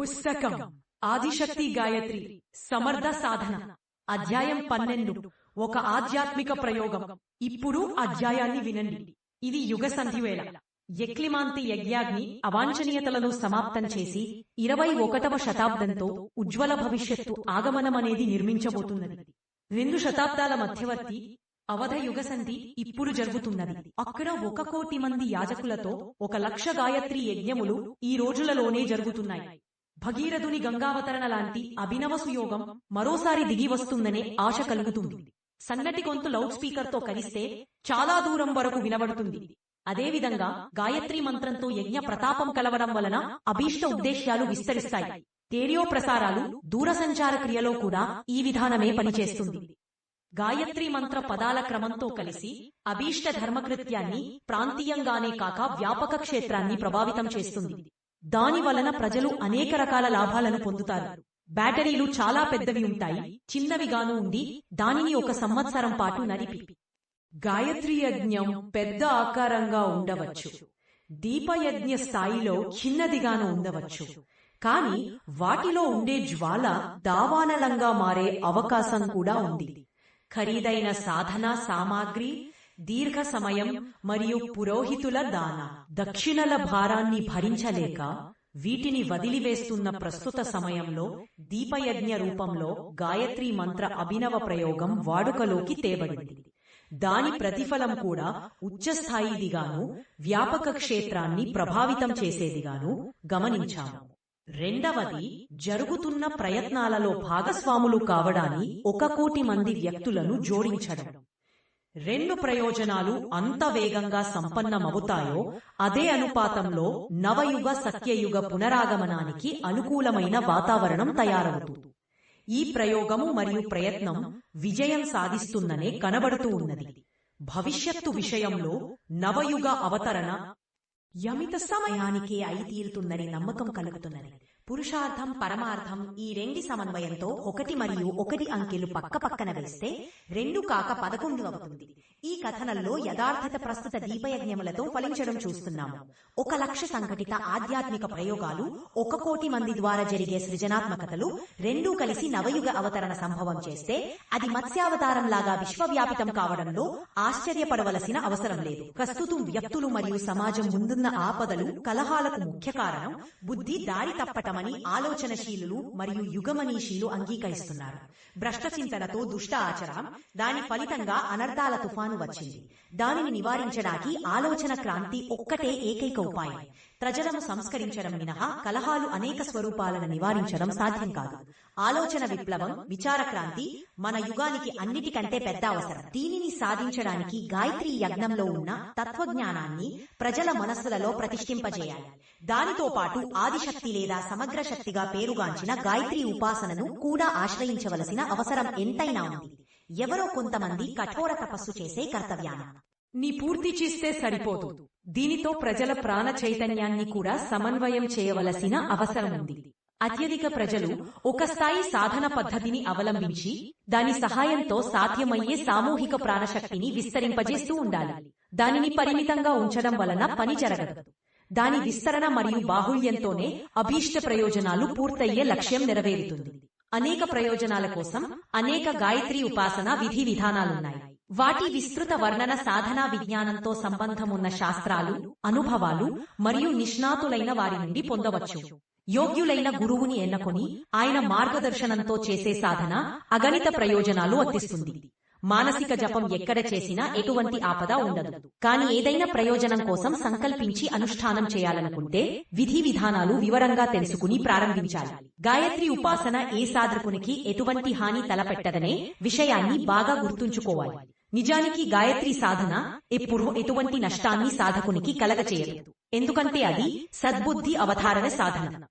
పుస్తకం ఆదిశక్తి గాయత్రి సమర్థ సాధన. అధ్యాయం పన్నెండు. ఒక ఆధ్యాత్మిక ప్రయోగం. ఇప్పుడు అధ్యాయాన్ని వినండి. ఇది యుగ సంధివేళ. యక్లిమాంతి యజ్ఞాగ్ని అవాంఛనీయతలను సమాప్తం చేసి ఇరవై ఒకటవ శతాబ్దంతో ఉజ్వల భవిష్యత్తు ఆగమనమనేది నిర్మించబోతున్నది. రెండు శతాబ్దాల మధ్యవర్తి అవధ యుగసంధి ఇప్పుడు జరుగుతున్నది. అక్కడ ఒక కోటి మంది యాజకులతో ఒక లక్ష గాయత్రి యజ్ఞములు ఈ రోజులలోనే జరుగుతున్నాయి. భగీరథుని గంగావతరణ లాంటి అభినవ సుయోగం మరోసారి దిగి వస్తుందనే ఆశ కలుగుతుంది. సన్నటి గొంతు లౌడ్ స్పీకర్తో కలిస్తే చాలా దూరం వరకు వినబడుతుంది. అదేవిధంగా గాయత్రి మంత్రంతో యజ్ఞ ప్రతాపం కలవడం వలన అభీష్ట ఉద్దేశ్యాలు విస్తరిస్తాయి. రేడియో ప్రసారాలు దూరసంచార క్రియలో కూడా ఈ విధానమే పనిచేస్తుంది. గాయత్రి మంత్ర పదాల క్రమంతో కలిసి అభీష్ట ధర్మకృత్యాన్ని ప్రాంతీయంగానే కాక వ్యాపక క్షేత్రాన్ని ప్రభావితం చేస్తుంది. దాని వలన ప్రజలు అనేక రకాల లాభాలను పొందుతారు. బ్యాటరీలు చాలా పెద్దవి ఉంటాయి చిన్నవిగాను ఉండి దానిని ఒక సంవత్సరం పాటు నడిపి. గాయత్రి యజ్ఞం పెద్ద ఆకారంగా ఉండవచ్చు. దీపయజ్ఞ స్థాయిలో చిన్నదిగాను ఉండవచ్చు. కాని వాటిలో ఉండే జ్వాల దావానలంగా మారే అవకాశం కూడా ఉంది. ఖరీదైన సాధన సామాగ్రి దీర్ఘ సమయం మరియు పురోహితుల దాన. దక్షిణల భారాన్ని భరించలేక వీటిని వదిలివేస్తున్న ప్రస్తుత సమయంలో దీపయజ్ఞ రూపంలో గాయత్రి మంత్ర అభినవ ప్రయోగం వాడుకలోకి తేబడింది. దాని ప్రతిఫలం కూడా ఉచ్చస్థాయిదిగాను వ్యాపక క్షేత్రాన్ని ప్రభావితం చేసేదిగాను గమనించాము. రెండవది జరుగుతున్న ప్రయత్నాలలో భాగస్వాములు కావడాన్ని ఒక కోటి మంది వ్యక్తులను జోడించడం. రెండు ప్రయోజనాలు అంత వేగంగా సంపన్నమవుతాయో అదే అనుపాతంలో నవయుగ సత్యయుగ పునరాగమనానికి అనుకూలమైన వాతావరణం తయారవుతుంది ఈ ప్రయోగము మరియు ప్రయత్నం విజయం సాధిస్తుందనే కనబడుతూ ఉన్నది. భవిష్యత్తు విషయంలో నవయుగ అవతరణ యమిత సమయానికే అయి తీరుతుందని నమ్మకం కలుగుతున్నది. పురుషార్థం పరమార్థం ఈ రెండి సమన్వయంతో ఒకటి మరియు ఒకటి అంకెలు పక్క పక్కన వేస్తే రెండు కాక పదకొండు అవుతుంది. ఈ కథనంలో యథార్థత ప్రస్తుత దీపయజ్ఞములతో ఫలించడం చూస్తున్నాము ఒక లక్ష సంఘటిత ఆధ్యాత్మిక ప్రయోగాలు ఒక కోటి మంది ద్వారా జరిగే సృజనాత్మకతలు రెండూ కలిసి నవయుగ అవతరణ సంభవం చేస్తే అది మత్స్యావతారం లాగా విశ్వవ్యాపితం కావడంలో ఆశ్చర్యపడవలసిన అవసరం లేదు. ప్రస్తుతం వ్యక్తులు మరియు సమాజం ముందున్న ఆపదలు కలహాలకు ముఖ్య కారణం బుద్ధి దారి తప్పటమని ఆలోచనశీలులు మరియు యుగమనీషీలు అంగీకరిస్తున్నారు. భ్రష్ట చింతనతో దుష్ట ఆచరం దాని ఫలితంగా అనర్థాల తుఫాను వచ్చింది. దానిని నివారించడానికి ఆలోచన క్రాంతి ఒక్కటే ఏకైక ఉపాయం. ప్రజలను సంస్కరించడం మినహా కలహాలు అనేక స్వరూపాలను నివారించడం సాధ్యం కాదు. ఆలోచన విప్లవం విచార క్రాంతి మన యుగానికి అన్నిటికంటే పెద్ద అవసరం. దీనిని సాధించడానికి గాయత్రి యజ్ఞంలో ఉన్న తత్వజ్ఞానాన్ని ప్రజల మనస్సులలో ప్రతిష్ఠింపజేయాలి. దానితో పాటు ఆదిశక్తి లేదా సమగ్ర శక్తిగా పేరుగాంచిన గాయత్రి ఉపాసనను కూడా ఆశ్రయించవలసిన అవసరం ఎంతైనా ఉంది. ఎవరో కొంతమంది కఠోర తపస్సు చేసే కర్తవ్యాన. నీ పూర్తి చేస్తే సరిపోదు. దీనితో ప్రజల ప్రాణ చైతన్యాన్ని కూడా సమన్వయం చేయవలసిన అవసరం ఉంది. అత్యధిక ప్రజలు ఒక స్థాయి సాధన పద్ధతిని అవలంబించి దాని సహాయంతో సాధ్యమయ్యే సామూహిక ప్రాణశక్తిని విస్తరింపజేస్తూ ఉండాలి. దానిని పరిమితంగా ఉంచడం వలన పని జరగదు. దాని విస్తరణ మరియు బాహుళ్యంతోనే అభీష్ట ప్రయోజనాలు పూర్తయ్యే లక్ష్యం నెరవేరుతుంది. అనేక ప్రయోజనాల కోసం అనేక గాయత్రి ఉపాసన విధి విధానాలున్నాయి. వాటి విస్తృత వర్ణన సాధనా విజ్ఞానంతో సంబంధమున్న శాస్త్రాలు అనుభవాలు మరియు నిష్ణాతులైన వారి నుండి పొందవచ్చు. యోగ్యులైన గురువుని ఎన్నుకొని ఆయన మార్గదర్శనంతో చేసే సాధన అగణిత ప్రయోజనాలు అందిస్తుంది మానసిక జపం ఎక్కడ చేసినా ఎటువంటి ఆపద ఉండదు. కాని ఏదైనా ప్రయోజనం కోసం సంకల్పించి అనుష్ఠానం చేయాలనుకుంటే విధి విధానాలు వివరంగా తెలుసుకుని ప్రారంభించాలి. గాయత్రి ఉపాసన ఏ సాధకునికి ఎటువంటి హాని తలపెట్టదనే విషయాన్ని బాగా గుర్తుంచుకోవాలి. నిజానికి గాయత్రి సాధన ఎప్పుడు ఎటువంటి నష్టాన్ని సాధకునికి కలగచేయదు. ఎందుకంటే అది సద్బుద్ధి అవధారణ సాధన.